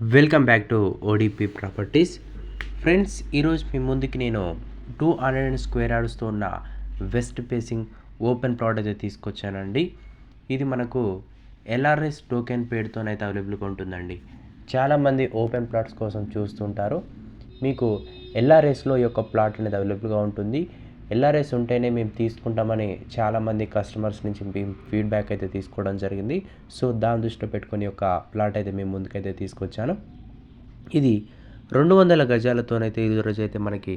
Welcome back to ODP properties. Friends ఈరోజు మీ ముందుకి నేను టూ హండ్రెడ్ స్క్వేర్ యార్డ్స్తో ఉన్న వెస్ట్ ఫేసింగ్ ఓపెన్ ప్లాట్ అయితే తీసుకొచ్చానండి. ఇది మనకు ఎల్ఆర్ఎస్ టోకెన్ పేరుతోనైతే అవైలబుల్గా ఉంటుందండి. చాలామంది ఓపెన్ ప్లాట్స్ కోసం చూస్తుంటారు. మీకు ఎల్ఆర్ఎస్లో ఈ యొక్క ప్లాట్ అనేది అవైలబుల్గా ఉంటుంది. ఎల్ఆర్ఎస్ ఉంటేనే మేము తీసుకుంటామని చాలామంది కస్టమర్స్ నుంచి మేము ఫీడ్బ్యాక్ అయితే తీసుకోవడం జరిగింది. సో దాని దృష్టిలో పెట్టుకొని ఒక ప్లాట్ అయితే మేము ముందుకైతే తీసుకొచ్చాను. ఇది రెండు వందల గజాలతోనైతే ఈ రోజు అయితే మనకి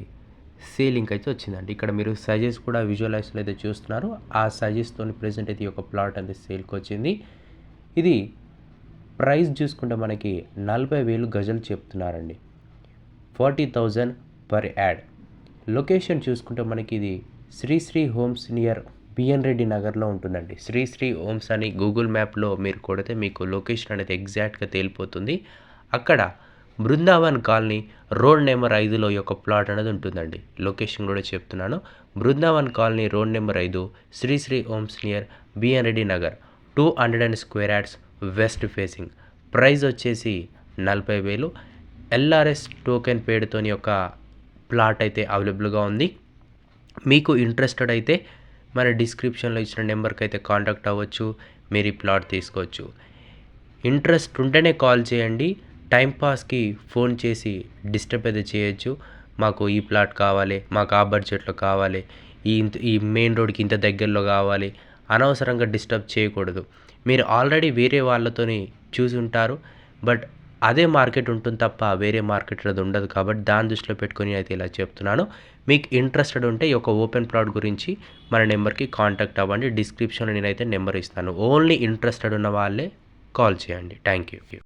సేలింగ్ అయితే వచ్చిందండి. ఇక్కడ మీరు సజెస్ కూడా విజువలైజ్లో అయితే చూస్తున్నారు. ఆ సైజెస్తో ప్రెసెంట్ అయితే ఈ యొక్క ప్లాట్ అనేది సేల్కి వచ్చింది. ఇది ప్రైస్ చూసుకుంటే మనకి నలభై వేలు గజలు చెప్తున్నారండి. Forty thousand per yard location చూసుకుంటే మనకి ఇది Srisri homes near BN Reddy నగర్లో ఉంటుందండి. శ్రీశ్రీ హోమ్స్ అని గూగుల్ మ్యాప్లో మీరు కొడితే మీకు లొకేషన్ అనేది ఎగ్జాక్ట్గా తేలిపోతుంది. అక్కడ బృందావన్ కాలనీ రోడ్ నెంబర్ ఐదులో యొక్క ప్లాట్ అనేది ఉంటుందండి. లొకేషన్ కూడా చెప్తున్నాను. బృందావన్ కాలనీ రోడ్ నెంబర్ ఐదు Srisri homes near BN Reddy Nagar. Two hundred and square yards west facing. Price వచ్చేసి నలభై వేలు. ఎల్ఆర్ఎస్ టోకెన్ పేరుతోని యొక్క ప్లాట్ అయితే అవైలబుల్గా ఉంది. మీకు ఇంట్రెస్టెడ్ అయితే మన డిస్క్రిప్షన్లో ఇచ్చిన నెంబర్కి అయితే కాంటాక్ట్ అవ్వచ్చు మీరు ఈ ప్లాట్ తీసుకోవచ్చు. ఇంట్రెస్ట్ ఉంటేనే కాల్ చేయండి. టైంపాస్కి ఫోన్ చేసి డిస్టర్బ్ అయితే చేయొచ్చు. మాకు ఈ ప్లాట్ కావాలి మాకు ఆ బడ్జెట్లో కావాలి ఈ ఇంత ఈ మెయిన్ రోడ్కి ఇంత దగ్గరలో కావాలి అనవసరంగా డిస్టర్బ్ చేయకూడదు. మీరు ఆల్రెడీ వేరే వాళ్ళతోని చూసి ఉంటారు బట్ అదే మార్కెట్ ఉంటుంది తప్ప వేరే మార్కెట్ అది ఉండదు కాబట్టి దాని దృష్టిలో పెట్టుకొని అయితే ఇలా చెప్తున్నాను. మీకు ఇంట్రెస్టెడ్ ఉంటే ఈ యొక్క ఓపెన్ ప్లాట్ గురించి మన నెంబర్కి కాంటాక్ట్ అవ్వండి. డిస్క్రిప్షన్లో నేనైతే నెంబర్ ఇస్తాను. ఓన్లీ ఇంట్రెస్టెడ్ ఉన్న వాళ్ళే కాల్ చేయండి. Thank you.